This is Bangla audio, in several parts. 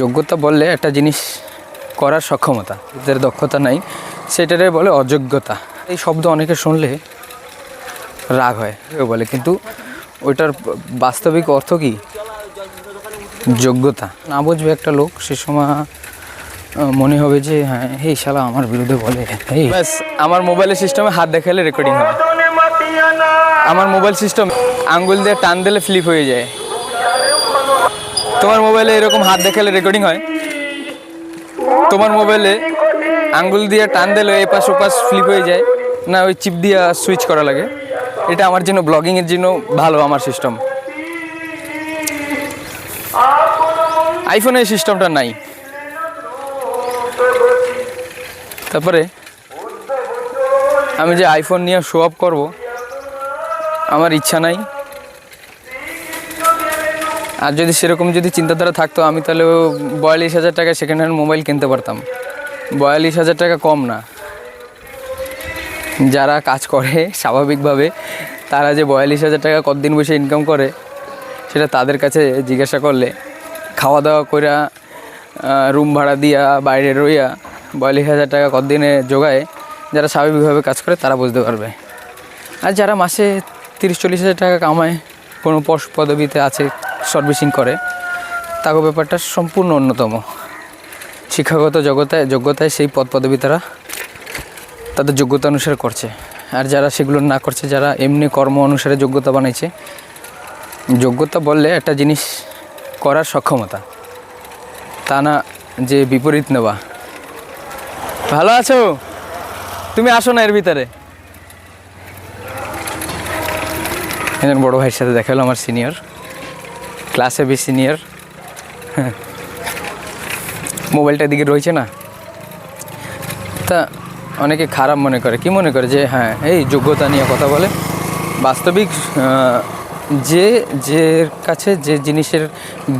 যোগ্যতা বললে একটা জিনিস করার সক্ষমতা যাদের দক্ষতা নাই। সেটারে বলে অযোগ্যতা। এই শব্দ অনেকে শুনলে রাগ হয় বলে। কিন্তু ওইটার বাস্তবিক অর্থ কি? যোগ্যতা। না বুঝবে একটা লোক, সে সময় মনে হবে যে হ্যাঁ এই শালা, আমার বিরুদ্ধে বলে। এই ব্যাস, আমার মোবাইলের সিস্টেমে হাত দেখালে রেকর্ডিং হয় আমার মোবাইল সিস্টেম আঙ্গুল দিয়ে টান দিলে ফ্লিপ হয়ে যায়। তোমার মোবাইলে এরকম হাত দেখালে রেকর্ডিং হয়? তোমার মোবাইলে আঙ্গুল দিয়ে টান দিলে এপাশ ওপাশ ফ্লিপ হয়ে যায়, না ওই চিপ দিয়ে সুইচ করা লাগে। এটা আমার জন্য ব্লগিংয়ের জন্য ভালো আমার সিস্টেম আইফোনে এই সিস্টেমটা নাই। তারপরে আমি যে আইফোন নিয়ে শো অফ করব, আমার ইচ্ছা নাই। আর যদি সেরকম যদি চিন্তাধারা থাকতো, আমি তাহলে বয়াল্লিশ হাজার টাকা সেকেন্ড হ্যান্ড মোবাইল কিনতে পারতাম। বয়াল্লিশ হাজার টাকা কম না। যারা কাজ করে, স্বাভাবিকভাবে তারা যে বয়াল্লিশ হাজার টাকা কতদিন বসে ইনকাম করে, সেটা তাদের কাছে জিজ্ঞাসা করলে খাওয়া দাওয়া কইরা রুম ভাড়া দিয়া, বাইরে রইয়া বয়াল্লিশ হাজার টাকা কতদিনে জোগায়, যারা স্বাভাবিকভাবে কাজ করে তারা বুঝতে পারবে। আর যারা মাসে তিরিশ চল্লিশ হাজার টাকা কামায় কোনো পদবিতে আছে সার্ভিসিং করে। তাকে ব্যাপারটা সম্পূর্ণ অন্যতম। শিক্ষাগত জগতায়, যোগ্যতায় সেই পদ পদবি তারা তাদের যোগ্যতা অনুসারে করছে। আর যারা সেগুলো না করছে, যারা এমনি কর্ম অনুসারে যোগ্যতা বানাইছে, যোগ্যতা বললে একটা জিনিস করার সক্ষমতা। তা না যে বিপরীত নেওয়া। ভালো আছো? তুমি আসো না এর ভিতরে। একজন বড় ভাইয়ের সাথে দেখা হলো, আমার সিনিয়র ক্লাসে বি সিনিয়র হ্যাঁ। মোবাইলটা দিকে রয়েছে না। তা অনেকে খারাপ মনে করে। কি মনে করে যে হ্যাঁ এই যোগ্যতা নিয়ে কথা বলে? বাস্তবিক যে যে কাছে যে জিনিসের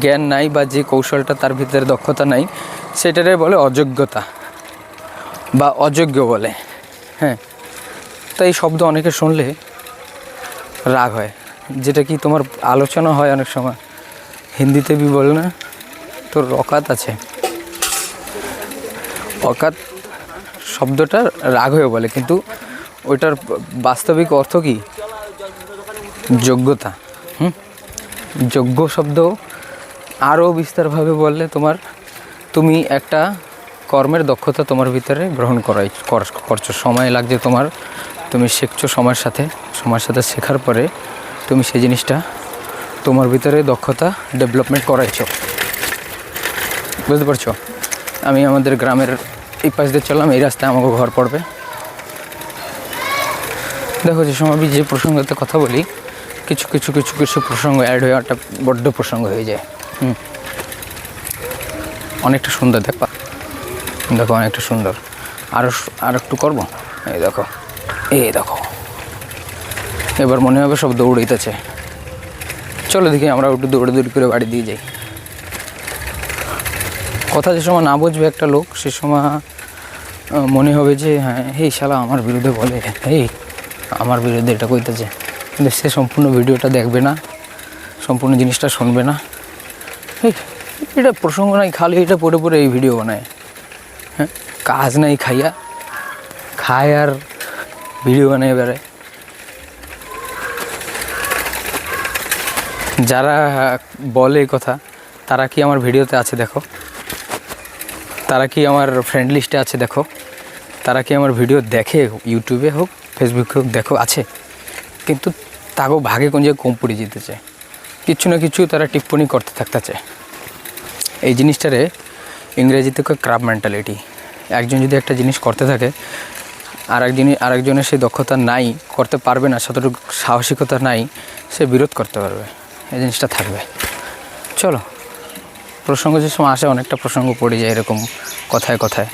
জ্ঞান নাই বা যে কৌশলটা তার ভিতরে দক্ষতা নাই, সেটারে বলে অযোগ্যতা বা অযোগ্য বলে। হ্যাঁ। তো এই শব্দ অনেকে শুনলে রাগ হয়। যেটা কি তোমার আলোচনা হয় অনেক সময়। হিন্দিতে বি বলে না, তোর অকাত আছে। অকাত শব্দটা রাগ হয়ে বলে, কিন্তু ওইটার বাস্তবিক অর্থ কি? যোগ্যতা। হুম? যোগ্য শব্দ আরও বিস্তারভাবে বললে তোমার, তুমি একটা কর্মের দক্ষতা তোমার ভিতরে গ্রহণ করাই কর- করছ। সময় লাগছে তোমার তুমি শিখছো সময়ের সাথে সময়ের সাথে শেখার পরে তুমি সেই জিনিসটা তোমার ভিতরে দক্ষতা ডেভেলপমেন্ট করাইছো। বুঝতে পারছ? আমি আমাদের গ্রামের এই পাশ দিয়ে চললাম, এই রাস্তায় আমাকে ঘর পড়বে। দেখো যে সময় যে প্রসঙ্গতে কথা বলি, কিছু কিছু কিছু কিছু প্রসঙ্গ অ্যাড হয়ে একটা বড্ড প্রসঙ্গ হয়ে যায়। হুম। অনেকটা সুন্দর, দেখবা। দেখো, অনেকটা সুন্দর। আরও আর একটু করব? এই দেখো। এই দেখো। এবার মনে হবে সব দৌড়াইতেছে চলো দেখি আমরা একটু দৌড়ে দৌড়ি করে বাড়ি দিয়ে যাই। কথা যে সময় না বুঝবে একটা লোক, সে সময় মনে হবে যে হ্যাঁ এই শালা আমার বিরুদ্ধে বলে। এই, আমার বিরুদ্ধে এটা কইতেছে। কিন্তু সে সম্পূর্ণ ভিডিওটা দেখবে না, সম্পূর্ণ জিনিসটা শুনবে না। এটা প্রসঙ্গ নাই, খালি এটা পড়ে পড়ে এই ভিডিও বানায়। হ্যাঁ কাজ নাই খাইয়া। খায় আর ভিডিও বানায় বেড়ায় যারা বলে কথা, তারা কি আমার ভিডিওতে আছে দেখো? তারা কি আমার ফ্রেন্ড লিস্টে আছে দেখো? তারা কি আমার ভিডিও দেখে ইউটিউবে হোক ফেসবুকে হোক, দেখো, আছে। কিন্তু তাকেও ভাগে কোন জায়গায় কম পড়ে যেতে চায়। কিছু না কিছু তারা টিপ্পনি করতে থাকতে চায়। এই জিনিসটারে ইংরেজিতে ক্রাব মেন্টালিটি একজন যদি একটা জিনিস করতে থাকে আর একজনই আরেকজনের সেই দক্ষতা নাই, করতে পারবে না যতটুকু সাহসিকতা নাই, সে বিরোধ করতে পারবে। এই জিনিসটা থাকবে। চলো, প্রসঙ্গ যে সময় আসে, অনেকটা প্রসঙ্গ পড়ে যায় এরকম কথায় কথায়।